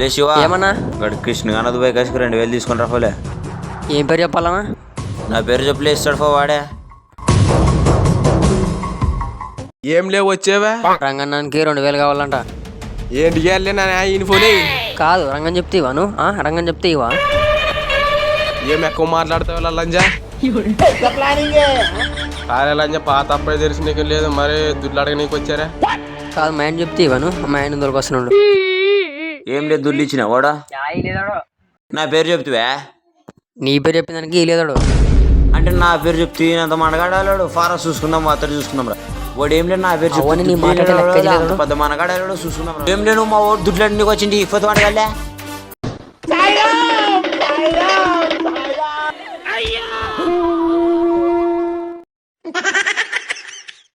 లే శివ ఏమన్నా? ఇక్కడ కృష్ణ గానద్ పోయి కసికి రెండు వేలు తీసుకుని రాఫోలే ఏం పేరు చెప్పాలన్నా నా పేరు చెప్పలే ఇస్తాడు ఫో వాడే. ఏం లేవు వచ్చేవా? రంగన్నానికి రెండు వేలు కావాలంట. ఏంటి ఇవ్వాలి నా? ఇన్ఫోనే కాదు రంగం చెప్తే ఇవ్వను ఆ, రంగం చెప్తే ఇవ్వ ఏం ఎక్కువ మాట్లాడతావు లంజా? కాలే లంజా పాత అప్పుడే తెలిసి నీకు లేదు మరి దుడ్లు అడగ నీకు వచ్చారా? కాదు మా ఆయన చెప్తే ఇవ్వను మా ఆయన దొరికొస్తున్నాడు. ఏం లేదు దుడ్లు ఇచ్చిన. వాడా? నా పేరు చెప్తువే? నీ పేరు చెప్పిన దానికి ఇలేదాడు అంటే నా పేరు చెప్తే అంత మనగాడాడు ఫారెస్ట్ చూసుకుందాం అతడు చూసుకుందాం రా. వాడు ఏం లేదు నా పేరు చెప్తే. పెద్ద మనగాడాడు చూసుకుందాం. ఏం లేదు మా ఓటు దుడ్లు నీకు వచ్చింది ఇఫత్ వాడగలే